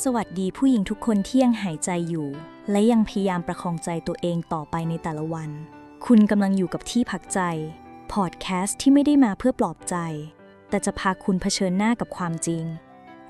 สวัสดีผู้หญิงทุกคนที่ยังหายใจอยู่ และยังพยายามประคองใจตัวเองต่อไปในแต่ละวัน คุณกำลังอยู่กับที่พักใจ พอดแคสต์ที่ไม่ได้มาเพื่อปลอบใจ แต่จะพาคุณเผชิญหน้ากับความจริง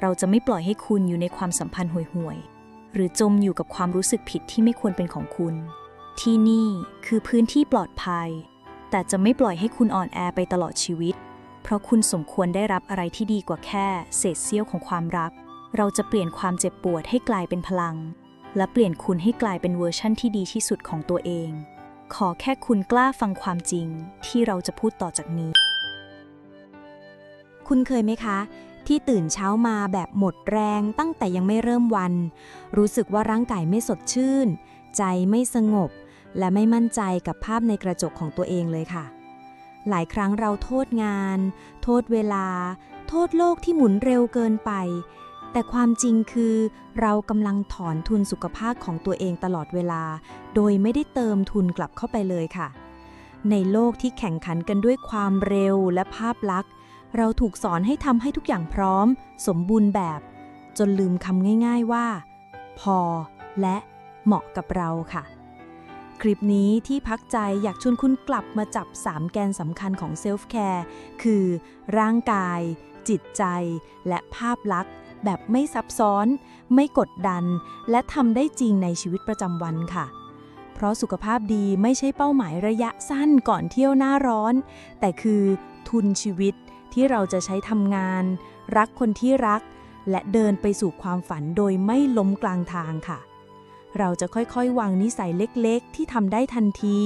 เราจะไม่ปล่อยให้คุณอยู่ในความสัมพันธ์ห่วยๆ หรือจมอยู่กับความรู้สึกผิดที่ไม่ควรเป็นของคุณ ที่นี่คือพื้นที่ปลอดภัย แต่จะไม่ปล่อยให้คุณอ่อนแอไปตลอดชีวิต เพราะคุณสมควรได้รับอะไรที่ดีกว่าแค่เศษเสี้ยวของความรัก เราจะเปลี่ยนความเจ็บปวดให้กลายเป็นพลัง และเปลี่ยนคุณให้กลายเป็นเวอร์ชั่นที่ดีที่สุดของตัวเอง ขอแค่คุณกล้าฟังความจริงที่เราจะพูดต่อจากนี้ คุณเคยไหมคะ ที่ตื่นเช้ามาแบบหมดแรงตั้งแต่ยังไม่เริ่มวัน รู้สึกว่าร่างกายไม่สดชื่น ใจไม่สงบ และไม่มั่นใจกับภาพในกระจกของตัวเองเลยค่ะ หลายครั้งเราโทษงาน โทษเวลา โทษโลกที่หมุนเร็วเกินไป แต่ความจริงคือเรากำลังถอนทุนสุขภาพของตัวเองตลอดเวลา โดยไม่ได้เติมทุนกลับเข้าไปเลยค่ะ ในโลกที่แข่งขันกันด้วยความเร็วและภาพลักษณ์ เราถูกสอนให้ทำให้ทุกอย่างพร้อม สมบูรณ์แบบ จนลืมคำง่าย ๆว่า พอและเหมาะกับเราค่ะ คลิปนี้ที่พักใจอยากชวนคุณกลับมาจับ 3 แกนสำคัญของเซลฟ์แคร์คือ ร่างกาย จิตใจ และภาพลักษณ์ แบบไม่ซับซ้อน ไม่กดดัน และทำได้จริงในชีวิตประจำวันค่ะ เพราะสุขภาพดีไม่ใช่เป้าหมายระยะสั้นก่อนเที่ยวหน้าร้อน แต่คือทุนชีวิตที่เราจะใช้ทำงาน รักคนที่รัก และเดินไปสู่ความฝันโดยไม่ล้มกลางทางค่ะเราจะค่อยๆ วางนิสัยเล็กๆ ที่ทำได้ทันที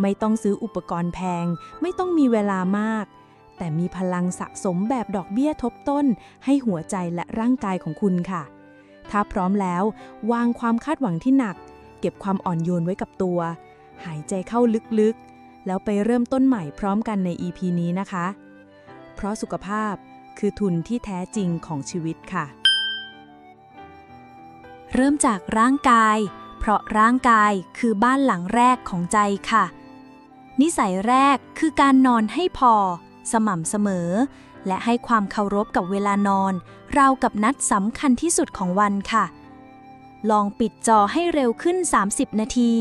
ไม่ต้องซื้ออุปกรณ์แพง ไม่ต้องมีเวลามาก แต่มีพลังสะสมแบบดอกเบี้ยทบต้น ให้หัวใจและร่างกายของคุณค่ะ ถ้าพร้อมแล้ววางความคาดหวังที่หนัก เก็บความอ่อนโยนไว้กับตัว หายใจเข้าลึกๆ แล้วไปเริ่มต้นใหม่พร้อมกันใน EP นี้นะคะ เพราะสุขภาพคือทุนที่แท้จริงของชีวิตค่ะ เริ่มจากร่างกาย เพราะร่างกายคือบ้านหลังแรกของใจค่ะ นิสัยแรกคือการนอนให้พอ สม่ำเสมอ และให้ความเคารพกับเวลานอน ราวกับนัดสำคัญที่สุดของวันค่ะ ลองปิดจอให้เร็วขึ้น 30 นาที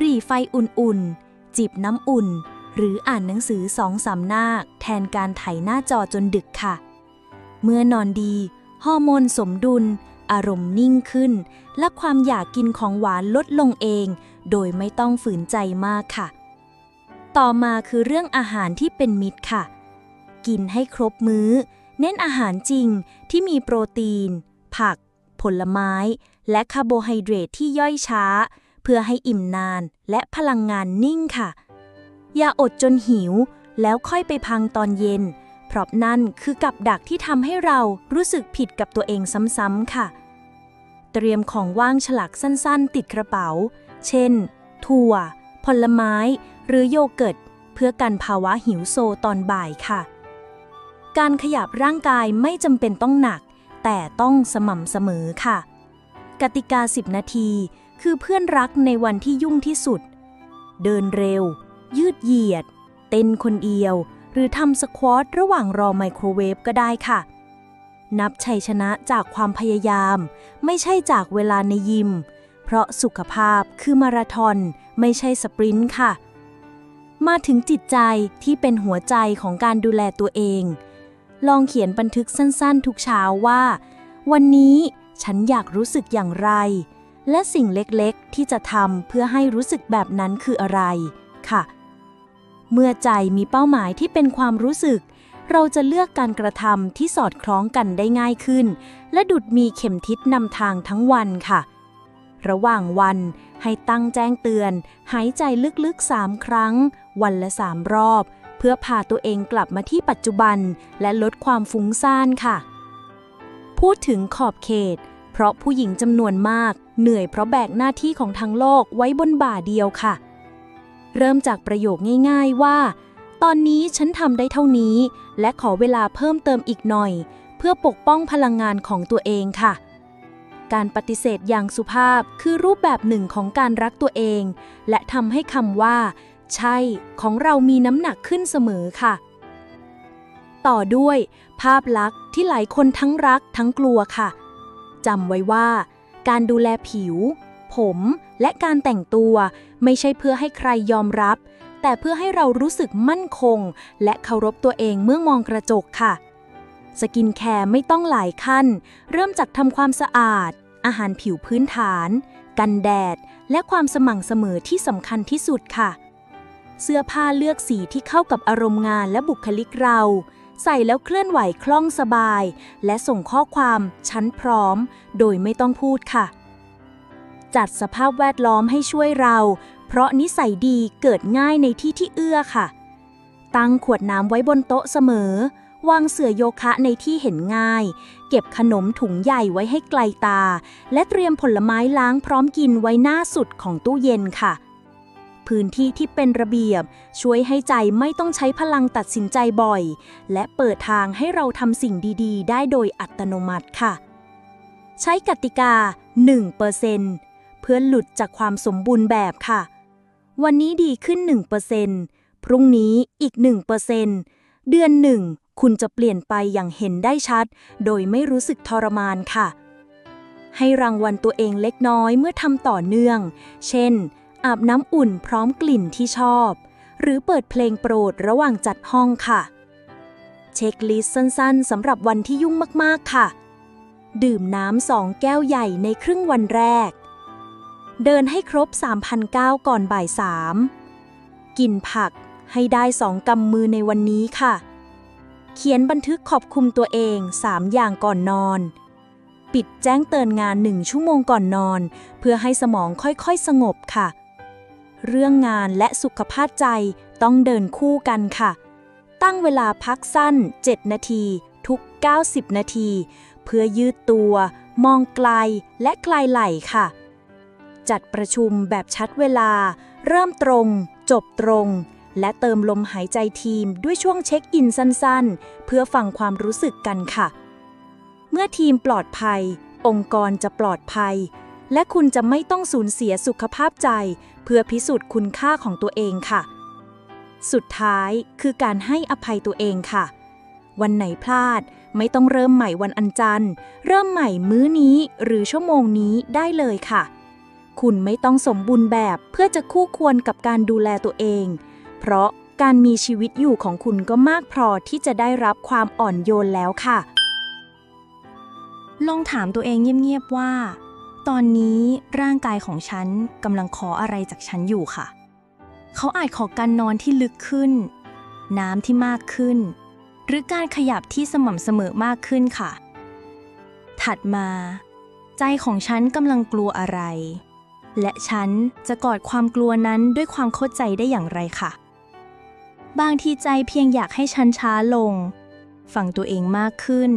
รีไฟอุ่นๆ จิบน้ำอุ่น หรืออ่านหนังสือสองสามหน้า แทนการไถหน้าจอจนดึกค่ะ เมื่อนอนดีฮอร์โมนสมดุล อารมณ์นิ่งขึ้น และความอยากกินของหวานลดลงเอง โดยไม่ต้องฝืนใจมากค่ะ ต่อมาคือเรื่องอาหารที่เป็นมิตรค่ะ กินให้ครบมื้อ เน้นอาหารจริงที่มีโปรตีน ผัก ผลไม้ และคาร์โบไฮเดรตที่ย่อยช้า เพื่อให้อิ่มนานและพลังงานนิ่งค่ะ อย่าอดจนหิว แล้วค่อยไปพังตอนเย็น เพราะนั่นคือกับดักที่ทำให้เรารู้สึกผิดกับตัวเองซ้ำๆค่ะ เตรียมของว่างฉลากสั้นๆ ติดกระเป๋า เช่น ถั่ว ผลไม้ หรือโยเกิร์ตเพื่อกันภาวะหิวโซตอนบ่ายค่ะ การขยับร่างกายไม่จำเป็นต้องหนัก แต่ต้องสม่ำเสมอค่ะ กติกา 10 นาที คือเพื่อนรักในวันที่ยุ่งที่สุด เดินเร็ว ยืดเหยียด เต้นคนเดียว หรือทำสควอตระหว่างรอไมโครเวฟก็ได้ค่ะ นับชัยชนะจากความพยายาม ไม่ใช่จากเวลาในยิม เพราะสุขภาพคือมาราธอนไม่ใช่สปรินต์ค่ะมาถึงจิตใจที่เป็นหัวใจของการดูแลตัวเอง ลองเขียนบันทึกสั้นๆ ทุกเช้าว่า วันนี้ฉันอยากรู้สึกอย่างไร และสิ่งเล็กๆ ที่จะทำเพื่อให้รู้สึกแบบนั้นคืออะไร ค่ะ เมื่อใจมีเป้าหมายที่เป็นความรู้สึก เราจะเลือกการกระทำที่สอดคล้องกันได้ง่ายขึ้น และดุดมีเข็มทิศนำทางทั้งวันค่ะ ระหว่างวันให้ตั้งแจ้งเตือน หายใจลึกๆ3ครั้ง วันละ3รอบ เพื่อพาตัวเองกลับมาที่ปัจจุบัน และลดความฟุ้งซ่านค่ะ พูดถึงขอบเขต เพราะผู้หญิงจำนวนมาก เหนื่อยเพราะแบกหน้าที่ของทั้งโลกไว้บนบ่าเดียวค่ะ เริ่มจากประโยคง่ายๆว่า ตอนนี้ฉันทำได้เท่านี้ และขอเวลาเพิ่มเติมอีกหน่อย เพื่อปกป้องพลังงานของตัวเองค่ะการปฏิเสธอย่างสุภาพคือรูปแบบหนึ่งของการรักตัวเอง และทำให้คำว่า ใช่ ของเรามีน้ำหนักขึ้นเสมอค่ะ ต่อด้วย ภาพลักษณ์ที่หลายคนทั้งรักทั้งกลัวค่ะจำไว้ว่า การดูแลผิว ผมและการแต่งตัวไม่ใช่เพื่อให้ใครยอมรับ แต่เพื่อให้เรารู้สึกมั่นคง และเคารพตัวเองเมื่อมองกระจกค่ะ สกินแคร์ไม่ต้องหลายขั้น เริ่มจากทำความสะอาด อาหารผิวพื้นฐาน กันแดด และความสม่ำเสมอที่สำคัญที่สุดค่ะ เสื้อผ้าเลือกสีที่เข้ากับอารมณ์งานและบุคลิกเรา ใส่แล้วเคลื่อนไหวคล่องสบาย และส่งข้อความชั้นพร้อม โดยไม่ต้องพูดค่ะ จัดสภาพแวดล้อมให้ช่วยเรา เพราะนิสัยดีเกิดง่ายในที่ที่เอื้อค่ะ ตั้งขวดน้ำไว้บนโต๊ะเสมอ วางเสื่อโยคะในที่เห็นง่าย เก็บขนมถุงใหญ่ไว้ให้ไกลตา และเตรียมผลไม้ล้างพร้อมกินไว้หน้าสุดของตู้เย็นค่ะ พื้นที่ที่เป็นระเบียบ ช่วยให้ใจไม่ต้องใช้พลังตัดสินใจบ่อย และเปิดทางให้เราทำสิ่งดีๆ ได้โดยอัตโนมัติค่ะ ใช้กติกา 1%เพื่อหลุดจากความสมบูรณ์แบบค่ะ วันนี้ดีขึ้น 1%พรุ่งนี้อีก 1%เดือนหนึ่งคุณจะเปลี่ยนไปอย่างเห็นได้ชัด โดยไม่รู้สึกทรมานค่ะ ให้รางวัลตัวเองเล็กน้อยเมื่อทำต่อเนื่อง เช่น อาบน้ำอุ่นพร้อมกลิ่นที่ชอบ หรือเปิดเพลงโปรดระหว่างจัดห้องค่ะ เช็คลิสต์สั้นๆสำหรับวันที่ยุ่งมากๆค่ะ ดื่มน้ำสองแก้วใหญ่ในครึ่งวันแรก เดินให้ครบ 3,009ก่อนบ่ายสามกินผักให้ได้สองกำมือในวันนี้ค่ะ เขียนบันทึกขอบคุณตัวเอง3อย่างก่อนนอน ปิดแจ้งเตือนงานหนึ่งชั่วโมงก่อนนอน เพื่อให้สมองค่อยๆสงบค่ะ เรื่องงานและสุขภาพใจต้องเดินคู่กันค่ะ ตั้งเวลาพักสั้น 7 นาที ทุก 90 นาที เพื่อยืดตัว มองไกลและคลายไหล่ค่ะ จัดประชุมแบบชัดเวลา เริ่มตรง จบตรง และเติมลมหายใจทีมด้วยช่วงเช็คอินสั้นๆ เพื่อฟังความรู้สึกกันค่ะ เมื่อทีมปลอดภัย องค์กรจะปลอดภัย และคุณจะไม่ต้องสูญเสียสุขภาพใจ เพื่อพิสูจน์คุณค่าของตัวเองค่ะ สุดท้ายคือการให้อภัยตัวเองค่ะ วันไหนพลาดไม่ต้องเริ่มใหม่วันอันจันทร์ เริ่มใหม่มื้อนี้หรือชั่วโมงนี้ได้เลยค่ะ คุณไม่ต้องสมบูรณ์แบบเพื่อจะคู่ควรกับการดูแลตัวเอง เพราะการมีชีวิตอยู่ของคุณก็มากพอที่จะได้รับความอ่อนโยนแล้วค่ะ ลองถามตัวเองเงียบๆว่า ตอนนี้ร่างกายของฉันกำลังขออะไรจากฉันอยู่ค่ะ เขาอาจขอการนอนที่ลึกขึ้น น้ำที่มากขึ้น หรือการขยับที่สม่ำเสมอมากขึ้นค่ะ ถัดมา ใจของฉันกำลังกลัวอะไร และฉันจะกอดความกลัวนั้นด้วยความเข้าใจได้อย่างไรค่ะ บางทีใจเพียงอยากให้ฉันช้าลง ฟังตัวเองมากขึ้น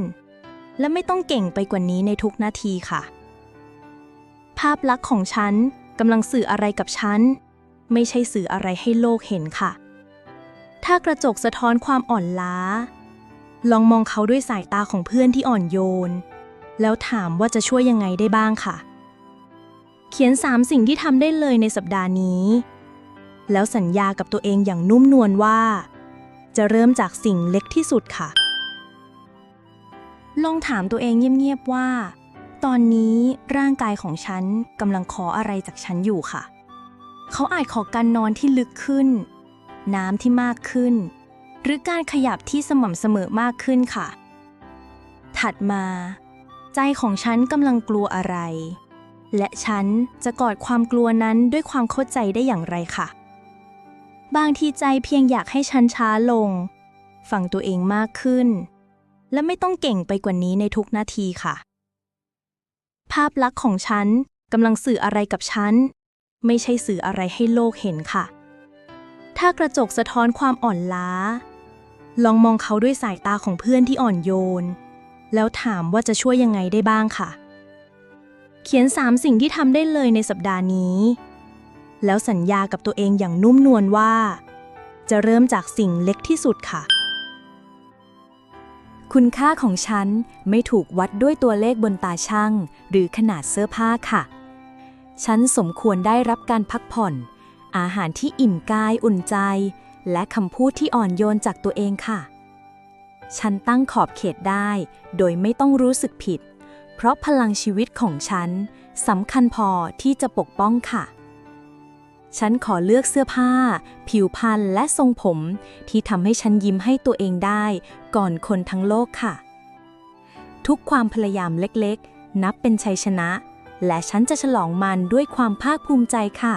และไม่ต้องเก่งไปกว่านี้ในทุกนาทีค่ะ ภาพลักษณ์ของฉันกำลังสื่ออะไรกับฉัน ไม่ใช่สื่ออะไรให้โลกเห็นค่ะ ถ้ากระจกสะท้อนความอ่อนล้า ลองมองเขาด้วยสายตาของเพื่อนที่อ่อนโยน แล้วถามว่าจะช่วยยังไงได้บ้างค่ะ เขียนสามสิ่งที่ทำได้เลยในสัปดาห์นี้ แล้วสัญญากับตัวเองอย่างนุ่มนวลว่า จะเริ่มจากสิ่งเล็กที่สุดค่ะ ลองถามตัวเองเงียบๆว่า ตอนนี้ร่างกายของฉันกำลังขออะไรจากฉันอยู่ค่ะ เขาอาจขอการนอนที่ลึกขึ้น น้ำที่มากขึ้น หรือการขยับที่สม่ำเสมอมากขึ้นค่ะ ถัดมา ใจของฉันกำลังกลัวอะไร และฉันจะกอดความกลัวนั้นด้วยความเข้าใจได้อย่างไรค่ะ บางทีใจเพียงอยากให้ฉันช้าลง ฟังตัวเองมากขึ้น และไม่ต้องเก่งไปกว่านี้ในทุกนาทีค่ะ ภาพลักษณ์ของฉันกำลังสื่ออะไรกับฉัน ไม่ใช่สื่ออะไรให้โลกเห็นค่ะ ถ้ากระจกสะท้อนความอ่อนล้า ลองมองเขาด้วยสายตาของเพื่อนที่อ่อนโยน แล้วถามว่าจะช่วยยังไงได้บ้างค่ะ เขียนสามสิ่งที่ทำได้เลยในสัปดาห์นี้ แล้วสัญญากับตัวเองอย่างนุ่มนวลว่า จะเริ่มจากสิ่งเล็กที่สุดค่ะ คุณค่าของฉันไม่ถูกวัดด้วยตัวเลขบนตาช่าง หรือขนาดเสื้อผ้าค่ะ ฉันสมควรได้รับการพักผ่อน อาหารที่อิ่มกายอุ่นใจ และคำพูดที่อ่อนโยนจากตัวเองค่ะ ฉันตั้งขอบเขตได้ โดยไม่ต้องรู้สึกผิด เพราะพลังชีวิตของฉันสำคัญพอที่จะปกป้องค่ะ ฉันขอเลือกเสื้อผ้า ผิวพรรณและทรงผม ที่ทำให้ฉันยิ้มให้ตัวเองได้ ก่อนคนทั้งโลกค่ะ ทุกความพยายามเล็กๆ นับเป็นชัยชนะ และฉันจะฉลองมันด้วยความภาคภูมิใจค่ะ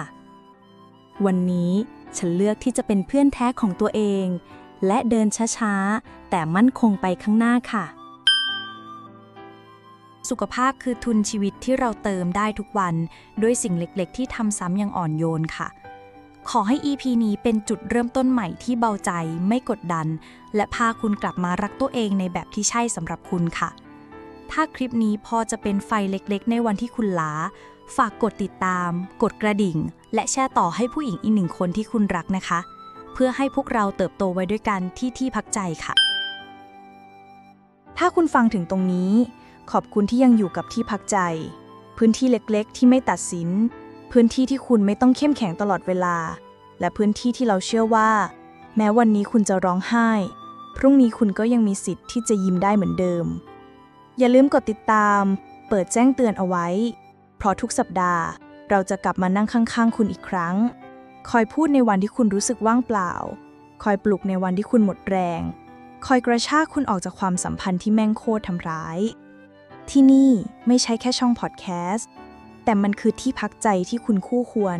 วันนี้ฉันเลือกที่จะเป็นเพื่อนแท้ของตัวเอง และเดินช้าๆ แต่มั่นคงไปข้างหน้าค่ะ สุขภาพคือทุนชีวิตที่เราเติมได้ทุกวัน ด้วยสิ่งเล็กๆ ที่ทำซ้ำอย่างอ่อนโยนค่ะ ขอให้ EP นี้เป็นจุดเริ่มต้นใหม่ที่เบาใจไม่กดดัน และพาคุณกลับมารักตัวเองในแบบที่ใช่สำหรับคุณค่ะ ถ้าคลิปนี้พอจะเป็นไฟเล็กๆ ในวันที่คุณล้า ฝากกดติดตาม กดกระดิ่ง และแชร์ต่อให้ผู้หญิงอีกหนึ่งคนที่คุณรักนะคะ เพื่อให้พวกเราเติบโตไว้ด้วยกันที่ที่พักใจค่ะ ถ้าคุณฟังถึงตรงนี้ ขอบคุณที่ยังอยู่กับที่พักใจ พื้นที่เล็กๆ ที่ไม่ตัดสิน พื้นที่ที่คุณไม่ต้องเข้มแข็งตลอดเวลา และพื้นที่ที่เราเชื่อว่า แม้วันนี้คุณจะร้องไห้ พรุ่งนี้คุณก็ยังมีสิทธิ์ที่จะยิ้มได้เหมือนเดิม อย่าลืมกดติดตาม เปิดแจ้งเตือนเอาไว้ เพราะทุกสัปดาห์ เราจะกลับมานั่งข้าง ๆ คุณอีกครั้ง คอยพูดในวันที่คุณรู้สึกว่างเปล่า คอยปลุกในวันที่คุณหมดแรง คอยกระชากคุณออกจากความสัมพันธ์ที่แม่งโคตรทำร้าย ที่นี่ไม่ใช่แค่ช่องพอดแคสต์ แต่มันคือที่พักใจที่คุณคู่ควร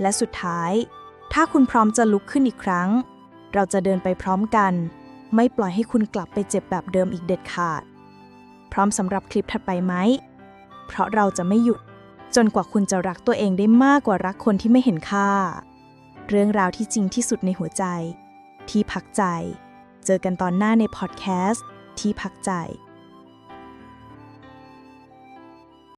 และสุดท้าย ถ้าคุณพร้อมจะลุกขึ้นอีกครั้ง เราจะเดินไปพร้อมกัน ไม่ปล่อยให้คุณกลับไปเจ็บแบบเดิมอีกเด็ดขาด พร้อมสำหรับคลิปถัดไปไหม เพราะเราจะไม่หยุด จนกว่าคุณจะรักตัวเองได้มากกว่ารักคนที่ไม่เห็นค่า เรื่องราวที่จริงที่สุดในหัวใจ ที่พักใจ เจอกันตอนหน้าในพอดแคสต์ที่พักใจ